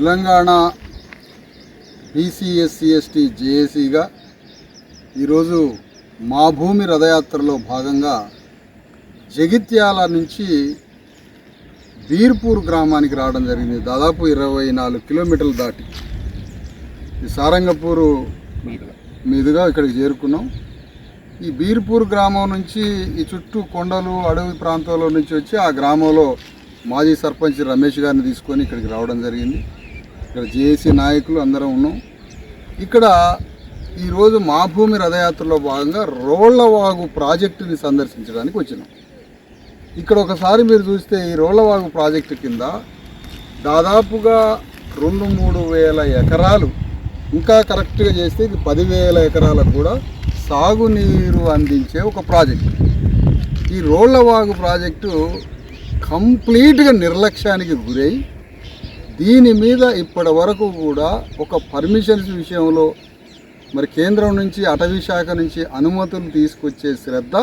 Telangana BC SC ST జేఏసీగా ఈరోజు మా భూమి రథయాత్రలో భాగంగా జగిత్యాల నుంచి బీర్పూర్ గ్రామానికి రావడం జరిగింది. దాదాపు ఇరవై నాలుగు కిలోమీటర్లు దాటి ఈ సారంగపూరు మీదుగా ఇక్కడికి చేరుకున్నాం. ఈ బీర్పూర్ గ్రామం నుంచి ఈ చుట్టూ కొండలు అడవి ప్రాంతంలో నుంచి వచ్చి ఆ గ్రామంలో మాజీ సర్పంచ్ రమేష్ గారిని తీసుకొని ఇక్కడికి రావడం జరిగింది. ఇక్కడ జేఏసీ నాయకులు అందరం ఉన్నాం. ఇక్కడ ఈరోజు మా భూమి రథయాత్రలో భాగంగా రోళ్ళవాగు ప్రాజెక్టుని సందర్శించడానికి వచ్చినాం. ఇక్కడ ఒకసారి మీరు చూస్తే ఈ రోళ్ళవాగు ప్రాజెక్టు కింద దాదాపుగా రెండు మూడు వేల ఎకరాలు ఇంకా కరెక్ట్గా చేస్తే ఇది పదివేల ఎకరాలకు కూడా సాగునీరు అందించే ఒక ప్రాజెక్టు. ఈ రోళ్ళవాగు ప్రాజెక్టు కంప్లీట్గా నిర్లక్ష్యానికి గురై దీని మీద ఇప్పటి వరకు కూడా ఒక పర్మిషన్స్ విషయంలో మరి కేంద్రం నుంచి అటవీ శాఖ నుంచి అనుమతులు తీసుకొచ్చే శ్రద్ధ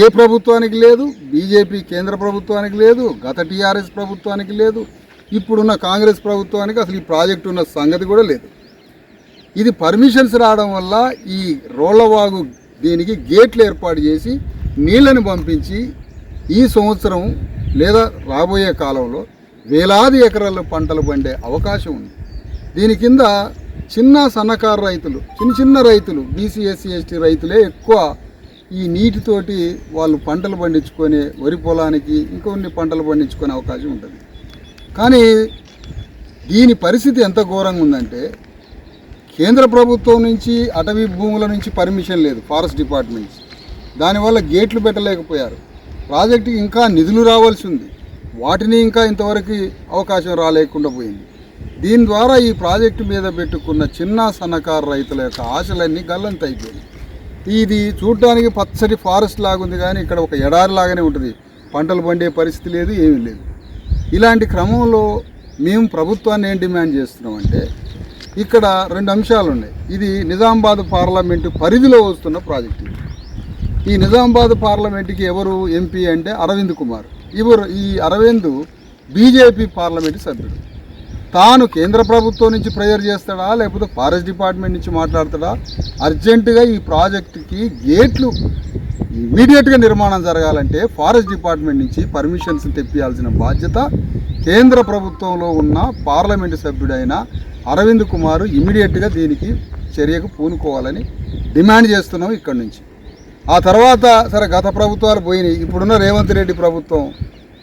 ఏ ప్రభుత్వానికి లేదు బీజేపీ కేంద్ర ప్రభుత్వానికి లేదు గత టీఆర్ఎస్ ప్రభుత్వానికి లేదు ఇప్పుడున్న కాంగ్రెస్ ప్రభుత్వానికి అసలు ఈ ప్రాజెక్టు ఉన్న సంగతి కూడా లేదు. ఇది పర్మిషన్స్ రావడం వల్ల ఈ రోళ్ళవాగు దీనికి గేట్లు ఏర్పాటు చేసి నీళ్ళని పంపించి ఈ సంవత్సరం లేదా రాబోయే కాలంలో వేలాది ఎకరాల పంటలు పండే అవకాశం ఉంది. దీని కింద చిన్న సన్నకారు రైతులు చిన్న చిన్న రైతులు బీసీ ఎస్సీ ఎస్టీ రైతులే ఎక్కువ ఈ నీటితోటి వాళ్ళు పంటలు పండించుకొని వరి పొలానికి ఇంకొన్ని పంటలు పండించుకునే అవకాశం ఉంటుంది. కానీ దీని పరిస్థితి ఎంత ఘోరంగా ఉందంటే కేంద్ర ప్రభుత్వం నుంచి అటవీ భూముల నుంచి పర్మిషన్ లేదు ఫారెస్ట్ డిపార్ట్మెంట్ నుంచి. దానివల్ల గేట్లు పెట్టలేకపోయారు. ప్రాజెక్టుకి ఇంకా నిధులు రావాల్సి ఉంది. వాటిని ఇంకా ఇంతవరకు అవకాశం రాలేకుండా పోయింది. దీని ద్వారా ఈ ప్రాజెక్టు మీద పెట్టుకున్న చిన్న సన్నకారు రైతుల యొక్క ఆశలన్నీ గల్లంత అయిపోయినాయి ఇది చూడటానికి పచ్చటి ఫారెస్ట్ లాగుంది కానీ ఇక్కడ ఒక ఎడారి లాగానే ఉంటుంది. పంటలు పండే పరిస్థితి లేదు ఏమీ లేదు. ఇలాంటి క్రమంలో మేము ప్రభుత్వాన్ని ఏం డిమాండ్ చేస్తున్నామంటే ఇక్కడ రెండు అంశాలు ఉన్నాయి. ఇది నిజామాబాద్ పార్లమెంటు పరిధిలో వస్తున్న ప్రాజెక్టు. ఈ నిజామాబాద్ పార్లమెంట్కి ఎవరు ఎంపీ అంటే అరవింద్ కుమార్. ఇవరు ఈ అరవింద్ బీజేపీ పార్లమెంటు సభ్యుడు. తాను కేంద్ర ప్రభుత్వం నుంచి ప్రేయర్ చేస్తాడా లేకపోతే ఫారెస్ట్ డిపార్ట్మెంట్ నుంచి మాట్లాడతాడా? అర్జెంటుగా ఈ ప్రాజెక్టుకి గేట్లు ఇమీడియట్గా నిర్మాణం జరగాలంటే ఫారెస్ట్ డిపార్ట్మెంట్ నుంచి పర్మిషన్స్ తెప్పియాల్సిన బాధ్యత కేంద్ర ప్రభుత్వంలో ఉన్న పార్లమెంటు సభ్యుడైన అరవింద్ కుమార్ ఇమీడియట్గా దీనికి చర్యకు పూనుకోవాలని డిమాండ్ చేస్తున్నాం ఇక్కడి నుంచి. ఆ తర్వాత సరే గత ప్రభుత్వాలు పోయినాయి. ఇప్పుడున్న రేవంత్ రెడ్డి ప్రభుత్వం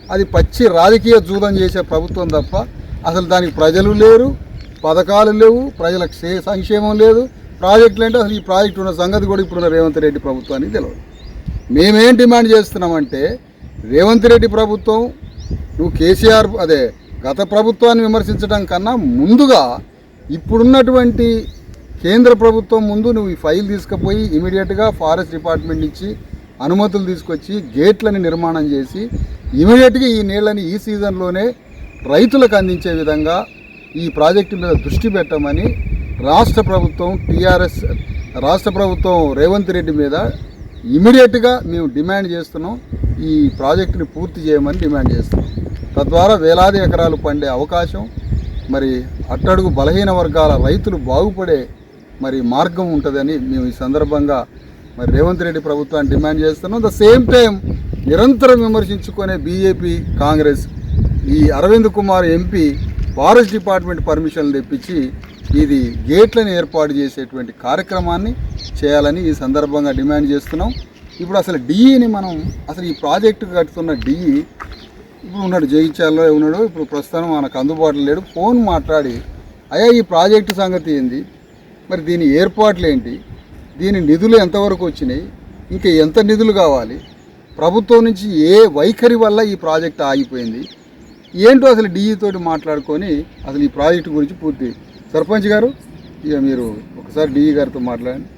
అది పచ్చి రాజకీయ జూదం చేసే ప్రభుత్వం తప్ప అసలు దానికి ప్రజలు లేరు పథకాలు లేవు ప్రజల సంక్షేమం లేదు. ప్రాజెక్టులు అంటే అసలు ఈ ప్రాజెక్టు ఉన్న సంగతి కూడా ఇప్పుడున్న రేవంత్ రెడ్డి ప్రభుత్వానికి తెలియదు మేమేం డిమాండ్ చేస్తున్నామంటే రేవంత్ రెడ్డి ప్రభుత్వం నువ్వు కేసీఆర్ అదే గత ప్రభుత్వాన్ని విమర్శించడం కన్నా ముందుగా ఇప్పుడున్నటువంటి కేంద్ర ప్రభుత్వం ముందు నువ్వు ఈ ఫైల్ తీసుకుపోయి ఇమీడియట్గా ఫారెస్ట్ డిపార్ట్మెంట్ నుంచి అనుమతులు తీసుకొచ్చి గేట్లని నిర్మాణం చేసి ఇమీడియట్గా ఈ నీళ్ళని ఈ సీజన్లోనే రైతులకు అందించే విధంగా ఈ ప్రాజెక్టు మీద దృష్టి పెట్టమని రాష్ట్ర ప్రభుత్వం టీఆర్ఎస్ రాష్ట్ర ప్రభుత్వం రేవంత్ రెడ్డి మీద ఇమీడియట్గా మేము డిమాండ్ చేస్తున్నాం. ఈ ప్రాజెక్టుని పూర్తి చేయమని డిమాండ్ చేస్తున్నాం. తద్వారా వేలాది ఎకరాలు పండే అవకాశం మరి అట్టడుగు బలహీన వర్గాల రైతులు బాగుపడే మరి మార్గం ఉంటుందని మేము ఈ సందర్భంగా మరి రేవంత్ రెడ్డి ప్రభుత్వాన్ని డిమాండ్ చేస్తున్నాం. ద సేమ్ టైం నిరంతరం విమర్శించుకునే బీజేపీ కాంగ్రెస్ ఈ Arvind Kumar MP forest department పర్మిషన్లు తెప్పించి ఇది గేట్లను ఏర్పాటు చేసేటువంటి కార్యక్రమాన్ని చేయాలని ఈ సందర్భంగా డిమాండ్ చేస్తున్నాం. ఇప్పుడు అసలు డిఈని మనం అసలు ఈ ప్రాజెక్టు కట్టుతున్న డిఈ ఇప్పుడు ఉన్నాడు జయించాలో ఉన్నాడు ఇప్పుడు ప్రస్తుతం మనకు అందుబాటులో లేడు. ఫోన్ మాట్లాడి అయ్యా ఈ ప్రాజెక్టు సంగతి ఏంది? మరి దీని ఏర్పాట్లు ఏంటి? దీని నిధులు ఎంతవరకు వచ్చినాయి? ఇంకా ఎంత నిధులు కావాలి? ప్రభుత్వం నుంచి ఏ వైఖరి వల్ల ఈ ప్రాజెక్ట్ ఆగిపోయింది? ఏంటో అసలు డిఈ తోటి మాట్లాడుకొని అసలు ఈ ప్రాజెక్టు గురించి పూర్తి సర్పంచ్ గారు ఇక మీరు ఒకసారి డిఈ గారితో మాట్లాడండి.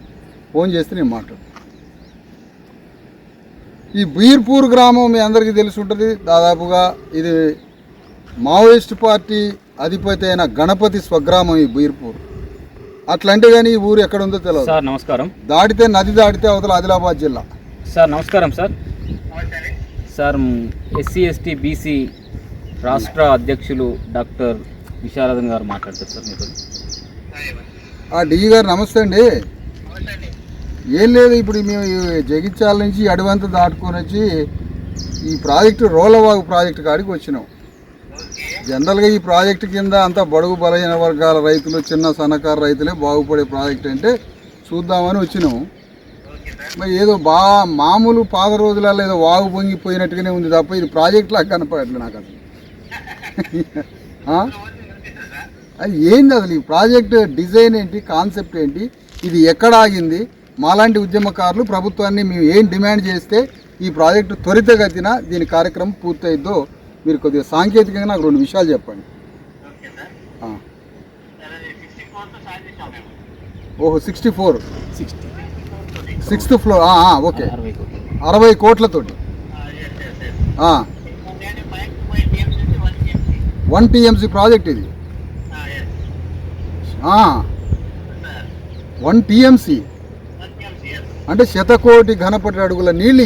ఫోన్ చేస్తే నేను మాట్లాడు ఈ బీర్పూర్ గ్రామం మీ అందరికీ తెలిసి ఉంటుంది దాదాపుగా ఇది మావోయిస్ట్ పార్టీ అధిపతి అయిన గణపతి స్వగ్రామం ఈ బీర్పూర్. అట్లంటే కానీ ఈ ఊరు ఎక్కడ ఉందో తెలియదు సార్ నమస్కారం. దాటితే నది దాటితే అవతల ఆదిలాబాద్ జిల్లా. సార్ నమస్కారం sir. Sir SC ST BC రాష్ట్ర అధ్యక్షులు డాక్టర్ విశారదన్ గారు మాట్లాడతారు సార్ మీతో. ఆ డిఈ గారు నమస్తే అండి. ఏం లేదు ఇప్పుడు మేము జగిత్యాల నుంచి అడవంతా దాటుకొని వచ్చి ఈ ప్రాజెక్టు రోలవాగు ప్రాజెక్టు కాడికి వచ్చినాం. జనరల్గా ఈ ప్రాజెక్టు కింద అంతా బడుగు బలహీన వర్గాల రైతులు చిన్న సన్నకారు రైతులే బాగుపడే ప్రాజెక్ట్ అంటే చూద్దామని వచ్చినాము. మరి ఏదో బా మామూలు పాత రోజులలో ఏదో వాగు పొంగిపోయినట్టుగానే ఉంది తప్ప ఇది ప్రాజెక్ట్ లాగా కనపడట్లేదు నాకు అసలు. అది ఏంది అసలు ఈ ప్రాజెక్ట్ డిజైన్ ఏంటి కాన్సెప్ట్ ఏంటి ఇది ఎక్కడ ఆగింది? మాలాంటి ఉద్యమకారులు ప్రభుత్వాన్ని మేము ఏం డిమాండ్ చేస్తే ఈ ప్రాజెక్టు త్వరితగతిన దీని కార్యక్రమం పూర్తయిద్దో మీరు కొద్దిగా సాంకేతికంగా నాకు రెండు విషయాలు చెప్పండి. ఆ. ఓహో sixty four sixth floor okay. అరవై కోట్లతోటి. వన్ టీఎంసీ ప్రాజెక్ట్ ఇది. వన్ టీఎంసీ అంటే శతకోటి ఘనపటి అడుగుల నీళ్ళు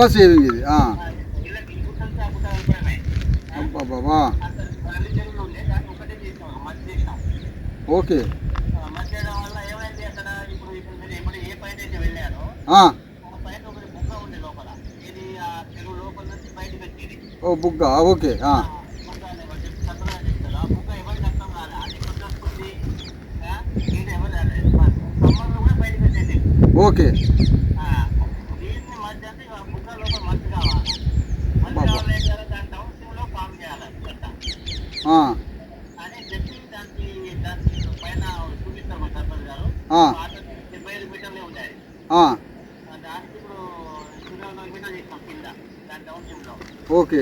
లోపల ఇది బయటకు వచ్చేది ఓ బుగ్గ ఓకే ఓకే. బుగ్గ అనే వాళ్ళు చెప్పి చక్కగా చెప్తారు ఆ బుగ్గ ఎవరికి అర్థం కాలే అది ఎక్కడ వస్తుంది ఆ, ఇది ఎవరు సమ్మర్లో కూడా బయటకు వచ్చేది ఓకే ఆ, దీన్ని మధ్య అంటే ఆ బుగ్గ లోపల మధ్య కావాలి మధ్య కావాలి ఏం చేయాలి దాని డౌన్స్ట్రీమ్లో ఫామ్ చేయాలి చెత్త ఆ. అని చెప్పి దానికి దానికి పైన చూపిస్తారు మా సర్పంచ్ గారు ఆ. పాత డెబ్బై ఐదు మీటర్లే ఉంటాయి ఆ. ఆ, దానికి ఇప్పుడు ఇరవై నాలుగు మీటర్లు చేస్తాం కింద దాని డౌన్స్ట్రీమ్లో ఓకే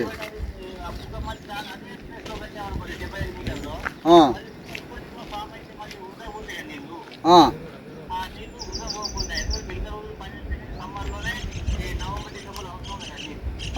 ఆ బుగ్గ మధ్య దాని అదే ప్లేస్లో పెట్టామనుకోండి డెబ్బై ఐదు మీటర్లో ఆ. మళ్ళీ ఇంకొంచెం ఫామ్ అయితే మళ్ళీ ఉండే ఉంటాయి నీళ్ళు ఆ. ఆ నీళ్ళు ఉండ పోకుండా ఎందుకంటే మిగతా రోజులు పనిచేస్తే సమ్మర్లోనే ఈ నవంబర్ డిసెంబర్ అవసరం కదా నీళ్ళు ఆ. అరేంజ్ చేయడానికి ఇదంతా చేసి వన్ చేసి ఇక్కడ ఏదైతే ఇప్పుడు మీరు ఇళ్ళ మధ్య పైన ఉంది కదా ఆ. అది one fifty years back sector valley అని ఓహోహో ఆ. ఆ. వ్యాలీ అంటే మనం ఇప్పుడు ఎవరు చెప్తే మేము డీపీ కూడా చేయలేదు డీపీ అంటే ప్రయత్నం చేస్తాం కదా ఇది మనం ఫస్ట్ వర్షాలు ముందానికి ప్రయత్నం డీపీ తీయాలి ఆ. డీపీ తీసే స్టేజ్ కూడా లేదు మొత్తం అంతా పురుగు అంతా మొత్తం వాటర్ ఉండేది ఆ, మనం నిలబడితే దిగబడేది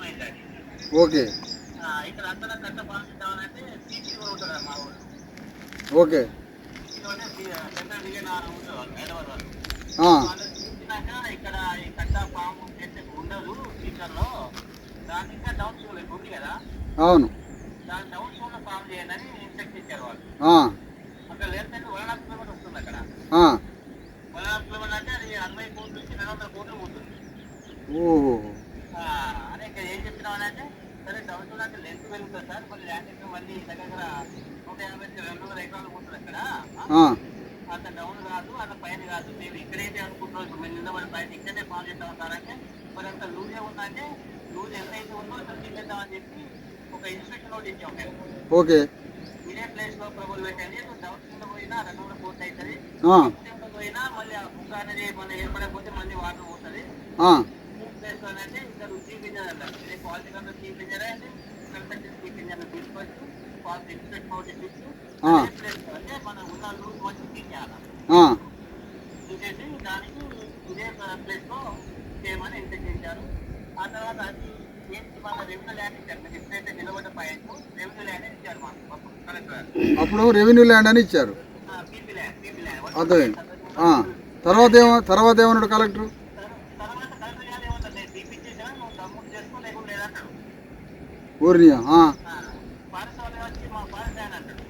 అయింది అది ఓకే ఆ, ఇక్కడ అంతా కట్ట ఫామ్ చేద్దామనంటే సీసీ కూడా ఉంటాడు మా ఊరు ఓకే అంటే సెంట్రల్ విజయనగరం ఉంటుంది వాళ్ళు హైదరాబాద్ వాళ్ళు ఆ. వాళ్ళు చూసినాక ఇక్కడ ఈ కట్ట ఫామ్ చేస్తే ఉండదు ఫ్యూచర్లో అవును. అంటే ఓహో. సరే లెంత్ పెరుగుతుంది సార్ మళ్ళీ ల్యాండ్ మళ్ళీ దగ్గర నూట యాభై రెండు వందల ఎకరాలు అక్కడ. అంత డౌన్ కాదు అంత పైన కాదు. మేము ఇక్కడైతే అనుకుంటున్నాం ఇప్పుడు మేము నిన్న పైన ఇక్కడే ఫామ్ సార్ అంటే మరి అంత లూజే ఉందంటే లూజ్ ఎంత అయితే ఉందో అంత తీసేద్దామని చెప్పి ఒక ఇన్స్ట్రక్షన్ నోట్ ఇచ్చాం మేము ఓకే ఇదే ప్లేస్ లో ప్రభుత్వం పెట్టండి డౌన్ కింద పోయినా రెండు వందల కోట్లు అవుతుంది ఆ. కింద పోయినా మళ్ళీ ఆ బుక్ అనేది మళ్ళీ ఏర్పడకపోతే మళ్ళీ వాటర్ పోతుంది ఆ. ప్లేస్ లో అయితే ఇద్దరు చీఫ్ ఇంజనీర్ అంటారు ఇదే క్వాలిటీ కంటే చీఫ్ ఇంజనీర్ అంటే కన్సల్టెంట్ చీఫ్ ఇంజనీర్ తీసుకొచ్చి క్వాలిటీ ఇన్స్పెక్ట్ నోట్ ఇచ్చి ఆ. అదే ప్లేస్ లో అంటే మన ఉన్న లూజ్ మొత్తం తీసేయాలి ఆ. తీసేసి దానికి ఇదే ప్లేస్ లో చేయమని ఇంటెక్ట్ ఆ తర్వాత అది ఏంటి మన రెవెన్యూ ల్యాండ్ ఇచ్చారు. మీరు ఎప్పుడైతే నిలబడ్డ పాయింట్ రెవెన్యూ ల్యాండ్ ఇచ్చారు మాకు. కలెక్టర్ అప్పుడు రెవెన్యూ ల్యాండ్ అని ఇచ్చారు. PP land PP land. అర్థమైంది ఆ. తర్వాత ఏమో తర్వాత ఏమన్నాడు కలెక్టర్? తర్వాత కలెక్టర్ గారు ఏమన్నా నేను పీపీ ఇచ్చేసాను? నువ్వు చేసుకో లేకుండా లేదంటాడు ఊరిని ఆ. ఫారెస్ట్ వాళ్ళు వచ్చి మా ఫారెస్ట్ ల్యాండ్ అంటాడు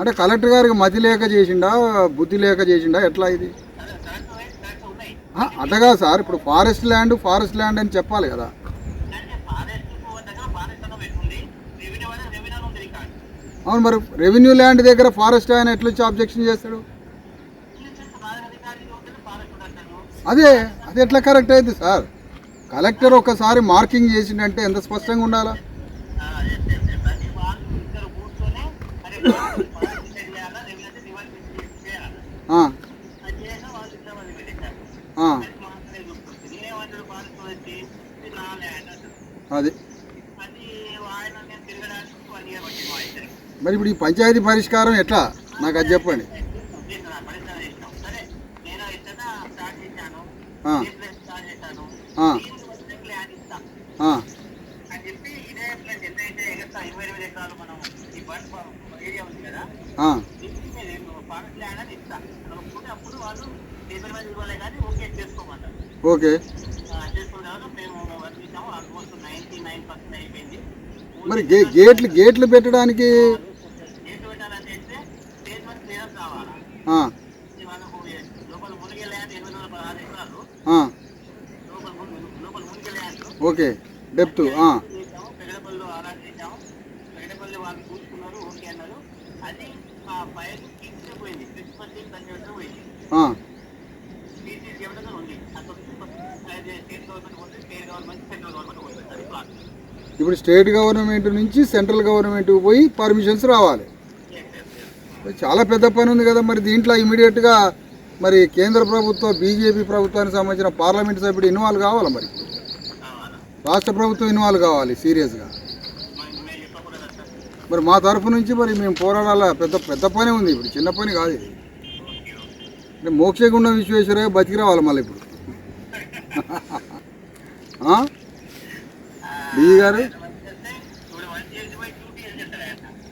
అంటే కలెక్టర్ గారికి మతి లేక చేసిండా? బుద్ధి లేక చేసిండా? ఎట్లా ఇది? అదే ఉన్నాయి అదగా సార్ ఇప్పుడు ఫారెస్ట్ ల్యాండ్ ఫారెస్ట్ ల్యాండ్ అని చెప్పాలి కదా. అవును మరి రెవెన్యూ ల్యాండ్ దగ్గర ఫారెస్ట్ ఆయన ఎట్లొచ్చి అబ్జెక్షన్ చేస్తాడు? అదే అది ఎట్లా కరెక్ట్ అయింది సార్? కలెక్టర్ ఒకసారి మార్కింగ్ చేసిండంటే ఎంత స్పష్టంగా ఉండాలా? అది. మరి ఇప్పుడు ఈ పంచాయతీ పరిష్కారం ఎట్లా? నాకు అది చెప్పండి. చేసిన సరే నేను స్టార్ట్ చేశాను ఆ, ఓకే. మరి గేట్లు గేట్లు పెట్టడానికి ఓకే. డెప్త్ అది ఇప్పుడు స్టేట్ గవర్నమెంట్ నుంచి సెంట్రల్ గవర్నమెంట్కి పోయి పర్మిషన్స్ రావాలి. చాలా పెద్ద పని ఉంది కదా మరి దీంట్లో ఇమీడియట్గా మరి కేంద్ర ప్రభుత్వం బీజేపీ ప్రభుత్వానికి సంబంధించిన పార్లమెంట్ సభ్యుడు ఇన్వాల్వ్ కావాలి మరి? రాష్ట్ర ప్రభుత్వం ఇన్వాల్వ్ కావాలి సీరియస్గా. మరి మా తరఫు నుంచి మరి మేము పోరాడాల? పెద్ద పెద్ద పని ఉంది ఇప్పుడు చిన్న పని కాదు ఇది. అంటే మోక్షగుండం విశ్వేశ్వరయ్య బతికి రావాలి మళ్ళీ ఇప్పుడు. ఆ? డి గారు?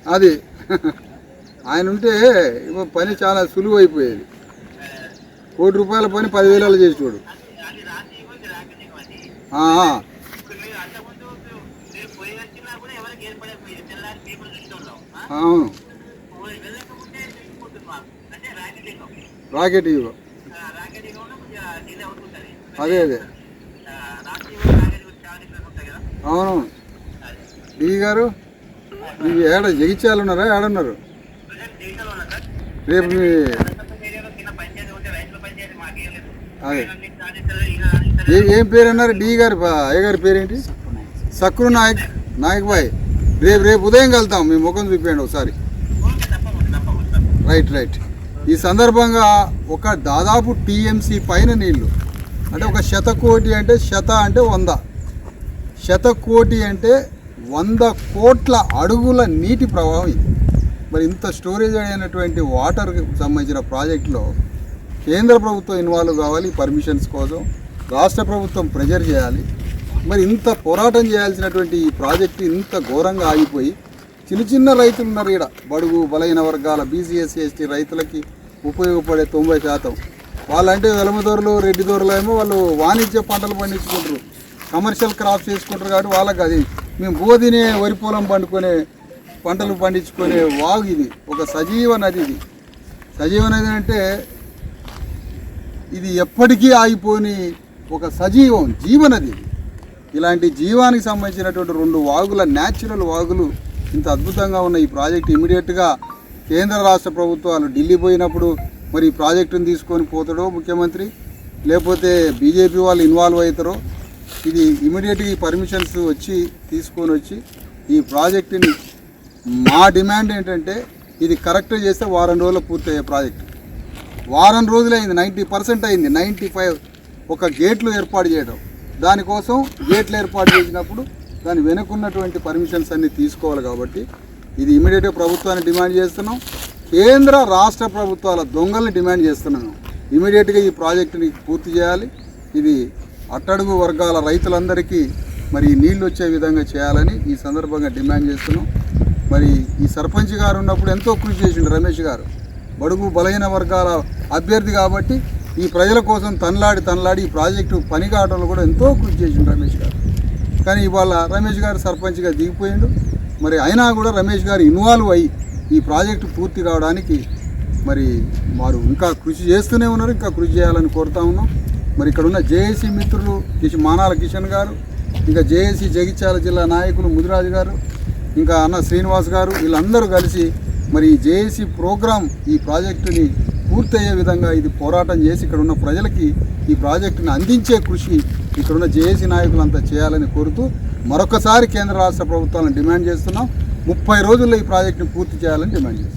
అది. ఆయన ఉంటే ఇవ్వ పని చాలా సులువు అయిపోయేది. కోటి రూపాయల పని పదివేలలో చేసేవాడు. అవును అది రాత్రి ఇవ్వండి రాకపోతే అది ఆ, ఆ. ఇప్పుడు మీరు అంతకుముందు మీరు పోయి వచ్చినా కూడా ఎవరికి ఏర్పడకపోయింది తెల్లారి పేపర్ చూస్తున్నాం అవును వెళ్ళకముందే తెలిసిపోతున్నాం అంటే ర్యాకెటింగ్ రాకెట్ అవుతుంటుంది అదే అదే. అవునవును అది డి గారు ఇవి ఏడ జగిత్యాలు ఉన్నారా? ఏడున్నారు సార్ రేపు మీ అదే. ఏ ఏం పేరు అన్నారు డి గారి ప- అయ్య గారి పేరేంటి? సక్రు నాయక్ నాయక్ బాయ్. రేపు రేపు ఉదయం కలుద్దాం. మీ ముఖం చూపించండి ఒకసారి. Right right. ఈ సందర్భంగా ఒక దాదాపు టీఎంసీ పైన నీళ్ళు. అంటే ఒక శతకోటి అంటే శత అంటే వంద. శతకోటి అంటే వంద కోట్ల అడుగుల నీటి ప్రవాహం ఇది. మరి ఇంత స్టోరేజ్ అయినటువంటి వాటర్కి సంబంధించిన ప్రాజెక్టులో కేంద్ర ప్రభుత్వం ఇన్వాల్వ్ కావాలి పర్మిషన్స్ కోసం. రాష్ట్ర ప్రభుత్వం ప్రెజర్ చేయాలి. మరి ఇంత పోరాటం చేయాల్సినటువంటి ఈ ప్రాజెక్టు ఇంత ఘోరంగా ఆగిపోయి చిన్న చిన్న రైతులు ఉన్నారు ఇక్కడ బడుగు బలహీన వర్గాల బీసీఎస్సీ ఎస్టీ రైతులకి ఉపయోగపడే తొంభై శాతం. వాళ్ళంటే వెలమదొరలు రెడ్డి దొరలు ఏమో వాళ్ళు వాణిజ్య పంటలు పండించుకుంటారు. కమర్షియల్ క్రాప్స్ చేసుకుంటారు కాబట్టి వాళ్ళకి అది. మేము గోధినే వరి పొలం పండుకునే పంటలు పండించుకునే వాగు ఇది. ఒక సజీవ నది ఇది. సజీవ నది అంటే ఇది ఎప్పటికీ ఆగిపోని ఒక సజీవం జీవనది ఇలాంటి జీవానికి సంబంధించినటువంటి రెండు వాగుల న్యాచురల్ వాగులు ఇంత అద్భుతంగా ఉన్న ఈ ప్రాజెక్ట్ ఇమీడియట్గా కేంద్ర రాష్ట్ర ప్రభుత్వాలు ఢిల్లీ పోయినప్పుడు మరి ప్రాజెక్టును తీసుకొని పోతాడో ముఖ్యమంత్రి? లేకపోతే బీజేపీ వాళ్ళు ఇన్వాల్వ్ అవుతారో? ఇది ఇమీడియట్గా ఈ పర్మిషన్స్ వచ్చి తీసుకొని వచ్చి ఈ ప్రాజెక్టుని మా డిమాండ్ ఏంటంటే ఇది కరెక్ట్ చేస్తే వారం రోజుల్లో పూర్తయ్యే ప్రాజెక్ట్. వారం రోజులైంది నైంటీ పర్సెంట్ అయింది నైంటీ ఫైవ్ ఒక గేట్లు ఏర్పాటు చేయడం. దానికోసం గేట్లు ఏర్పాటు చేసినప్పుడు దాని వెనుకున్నటువంటి పర్మిషన్స్ అన్నీ తీసుకోవాలి కాబట్టి ఇది ఇమీడియట్గా ప్రభుత్వాన్ని డిమాండ్ చేస్తున్నాం. కేంద్ర రాష్ట్ర ప్రభుత్వాల దొంగల్ని డిమాండ్ చేస్తున్నాను ఇమీడియట్గా ఈ ప్రాజెక్టుని పూర్తి చేయాలి. ఇది అట్టడుగు వర్గాల రైతులందరికీ మరి నీళ్ళు వచ్చే విధంగా చేయాలని ఈ సందర్భంగా డిమాండ్ చేస్తున్నాం. మరి ఈ సర్పంచ్ గారు ఉన్నప్పుడు ఎంతో కృషి చేసిండు రమేష్ గారు. బడుగు బలహీన వర్గాల అభ్యర్థి కాబట్టి ఈ ప్రజల కోసం తనలాడి తనలాడి ఈ ప్రాజెక్టు పని కావడంలో కూడా ఎంతో కృషి చేసిండు రమేష్ గారు. కానీ ఇవాళ రమేష్ గారు సర్పంచ్గా దిగిపోయిండు. మరి అయినా కూడా రమేష్ గారు ఇన్వాల్వ్ అయ్యి ఈ ప్రాజెక్టు పూర్తి కావడానికి మరి వారు ఇంకా కృషి చేస్తూనే ఉన్నారు ఇంకా కృషి చేయాలని కోరుతా ఉన్నాం. మరి ఇక్కడ ఉన్న జేఏసీ మిత్రులు కిషన్ మానాల కిషన్ గారు ఇంకా జేఏసీ జగిత్యాల జిల్లా నాయకులు ముదిరాజు గారు ఇంకా అన్న శ్రీనివాస్ గారు వీళ్ళందరూ కలిసి మరి ఈ జేఏసీ ప్రోగ్రాం ఈ ప్రాజెక్టుని పూర్తయ్యే విధంగా ఇది పోరాటం చేసి ఇక్కడ ఉన్న ప్రజలకి ఈ ప్రాజెక్టుని అందించే కృషి ఇక్కడున్న జేఏసీ నాయకులంతా చేయాలని కోరుతూ మరొకసారి కేంద్ర రాష్ట్ర ప్రభుత్వాలను డిమాండ్ చేస్తున్నాం. ముప్పై రోజుల్లో ఈ ప్రాజెక్టును పూర్తి చేయాలని డిమాండ్ చేస్తున్నాం.